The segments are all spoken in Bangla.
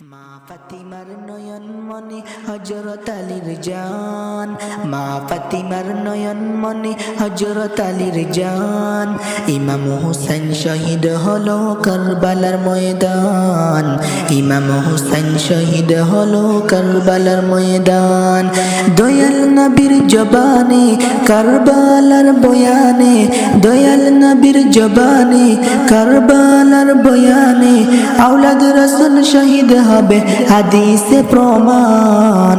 মা ফাতিমার নয়ন মনে হজরত আলীর জান। মা ফাতিমার নয়ন মনে হজরত আলীর জান। ইমাম হুসেন শহীদ হলো কারবালার ময়দান। ইমাম হোসেন শহীদ হলো কারবালার ময়দান। দয়াল নবীর জবানে, কারবালার বয়ানে, দয়াল নবীর জবানে, কারবালার বয়ানে আউলাদ রসুল শহীদ হবে হাদিসে প্রমাণ।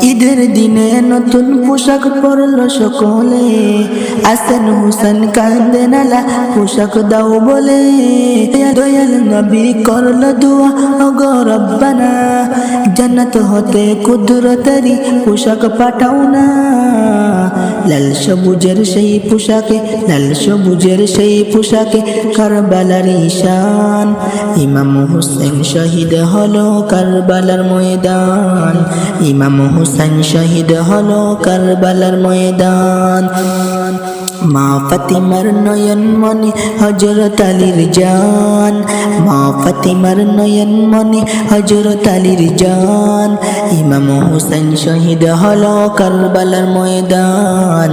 ঈদের দিনে নতুন পোশাক পরল সকলে। আসেন হুসেন কান্দে নালা, পোশাক দাও বলে। দয়াল নবী করল দোয়া অগরব্বানা রব্বানা। জান্নাত হতে কুদরতারি পোশাক পাঠাও না। লাল সবুজের সেই পোশাকে, লাল সবুজের সেই পোশাকে কারবালার ঈশান। ইমাম হুসেন শহীদ হলো কারবালার ময়দান। ইমাম হুসেন শহীদ হলো কারবালার ময়দান। মা ফাতিমার নয়ন মনে হজরত আলীর জান। মা ফাতিমার নয়ন মনে হজরত আলীর জান। ইমাম হুসেন শহীদ হলো কারবালার ময়দান।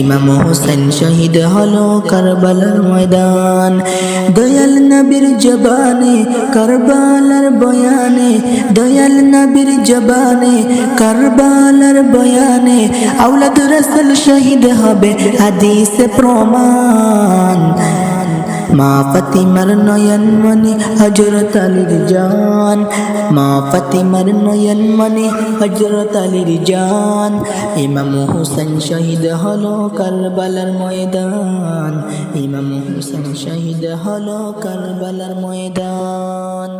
ইমাম হুসেন শহীদ হলো কারবালার ময়দান। দয়াল নবীর জবানে, কারবালার বয়ানে, দয়াল নবীর জবানে, কারবালার বয়ানে, আওলাদ রসুল শহীদ হবে হাদিসে প্রমাণ মা ফাতিমার নয়ন মনে হজরত আলীর জান মা ফাতিমার নয়ন মনে হজরত আলীর জান ইমাম হুসেন শহীদ হলো কারবালার ময়দান ইমাম হুসেন শহীদ হলো কারবালার ময়দান